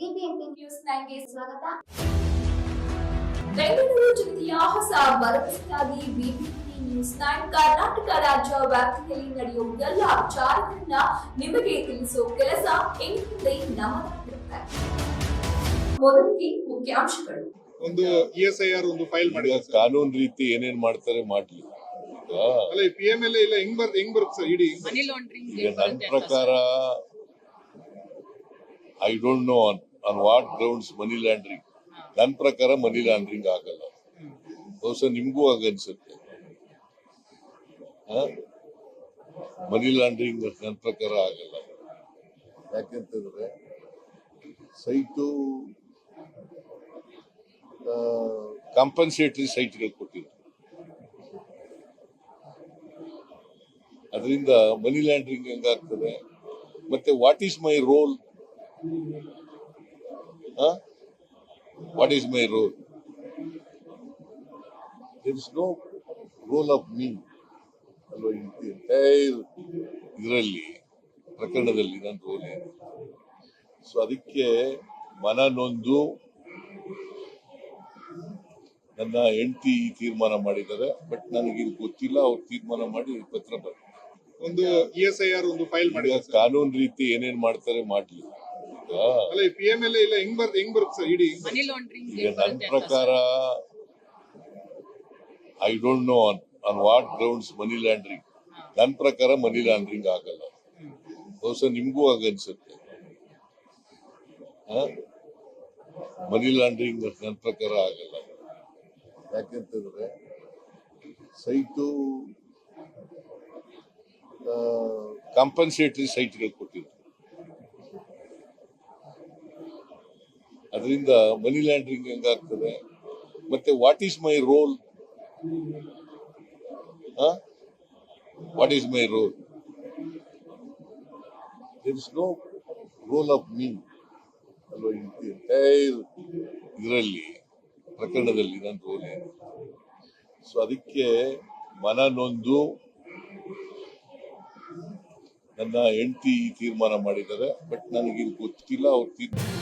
BBMP news ನೈನ್ಗೆ ಸ್ವಾಗತ. ಬೆಂಗಳೂರು ಜಿಲ್ಲೆಯ ಹೊಸ ಭರವಸೆಯಾಗಿ ಬಿಬಿಎಂಪಿ ನ್ಯೂಸ್ ನೈನ್ ಕರ್ನಾಟಕ ರಾಜ್ಯ ವ್ಯಾಪ್ತಿಯಲ್ಲಿ ನಡೆಯುವ ಎಲ್ಲ ವಿಚಾರಗಳನ್ನ ನಿಮಗೆ ತಿಳಿಸುವ ಕೆಲಸ ಎಂದಿದೆ ನಮ್ಮದಾಗಿರುತ್ತೆ ಮೊದಲಿಗೆ ಮುಖ್ಯಾಂಶಗಳು. ಒಂದು ಇ ಎಸ್ ಐ ಆರ್ ಒಂದು ಫೈಲ್ ಮಾಡಿದ ಮಾಡಿದೆ ಸರ್. ಕಾನೂನು ರೀತಿ ಏನೇನ್ ಮಾಡ್ತಾರೆ ಮಾಡ್ಲಿ. ಅಲ್ಲ ಪಿ ಎಂ ಎಲ್ ಇಲ್ಲ ಹೆಂಗ್ ಬರ್ ಹೆಂಗ್ ಬರುತ್ತೆ ಸರ್ ಇಡಿ? ಈಗ ನನ್ನ ಪ್ರಕಾರ I don't know on on what grounds money laundering ನನ್ನ ಪ್ರಕಾರ ಮನಿ ಲ್ಯಾಂಡ್ರಿಂಗ್ ಆಗಲ್ಲ. ಬಹುಶಃ ನಿಮ್ಗೂ ಆಗನ್ಸುತ್ತೆ. ಮನಿ ಲ್ಯಾಂಡ್ರಿಂಗ್ ನನ್ನ ಪ್ರಕಾರ ಆಗಲ್ಲ. ಯಾಕೆಂತಂದ್ರೆ ಸೈಟು ಕಾಂಪನ್ಸೇಟರಿ ಸೈಟ್ಗಳು ಕೊಟ್ಟಿದ್ರು. ಅದರಿಂದ ಮನಿ ಲ್ಯಾಂಡ್ರಿಂಗ್ ಹೆಂಗಾಗ್ತದೆ? ಮತ್ತೆ what is my role what is my role? There is no role of me. ಅಲ್ವಾ ಇದರಲ್ಲಿ ಪ್ರಕರಣದಲ್ಲಿ ನನ್ನ ರೋಲ್ ಏನು? ಸೊ ಅದಕ್ಕೆ ಮನ ನೊಂದು ನನ್ನ ಹೆಂಡತಿ ತೀರ್ಮಾನ ಮಾಡಿದ್ದಾರೆ. ಬಟ್ ನನಗೆ ಇದು ಗೊತ್ತಿಲ್ಲ ಅವ್ರು ತೀರ್ಮಾನ ಮಾಡಿ ಪತ್ರ ಬರ್ತಾರೆ ಒಂದು ಇ ಎಸ್ ಐ ಆರ್ ಒಂದು ಫೈಲ್ ಈಗ ಮಾಡಿದೆ ಸರ್ ಕಾನೂನು ರೀತಿ ಏನೇನು ಮಾಡ್ತಾರೆ ಮಾಡ್ಲಿ. ಅಲ್ಲ ಪಿ ಎಂ ಎಲ್ ಇಲ್ಲ ಹೆಂಗ್ ಬರುತ್ತೆ ಹೆಂಗ್ ಬರುತ್ತೆ ಸರ್ ಇಡಿ? ಈಗ ನನ್ನ ಪ್ರಕಾರ I don't know on on what grounds money laundering ನನ್ನ ಪ್ರಕಾರ ಮನಿ ಲ್ಯಾಂಡ್ರಿಂಗ್ ಆಗಲ್ಲ. ಬಹುಶಃ ನಿಮಗೂ ಆಗ ಅನ್ಸುತ್ತೆ. ಮನಿ ಲ್ಯಾಂಡ್ರಿಂಗ್ ನನ್ನ ಪ್ರಕಾರ ಆಗಲ್ಲ. ಯಾಕೆಂತಂದ್ರೆ ಸೈಟು ಕಾಂಪನ್ಸೇಟರಿ ಸೈಟ್ಗಳು ಕೊಟ್ಟಿದ್ರು. ಅದರಿಂದ ಮನಿ ಲ್ಯಾಂಡ್ರಿಂಗ್ ಹೆಂಗಾಗ್ತದೆ? ಮತ್ತೆ what is my role what is my role there is no role of me ಅಲ್ವಾ ಇದರಲ್ಲಿ, ಪ್ರಕರಣದಲ್ಲಿ ನನ್ನ ರೋಲ್ ಏನು? ಸೊ ಅದಕ್ಕೆ ಮನ ನೊಂದು ನನ್ನ ಹೆಂಡತಿ ತೀರ್ಮಾನ ಮಾಡಿದ್ದಾರೆ ಬಟ್ ನನಗೆ ಇದು ಗೊತ್ತಿಲ್ಲ, ಅವ್ರು ತೀರ್ಮಾನ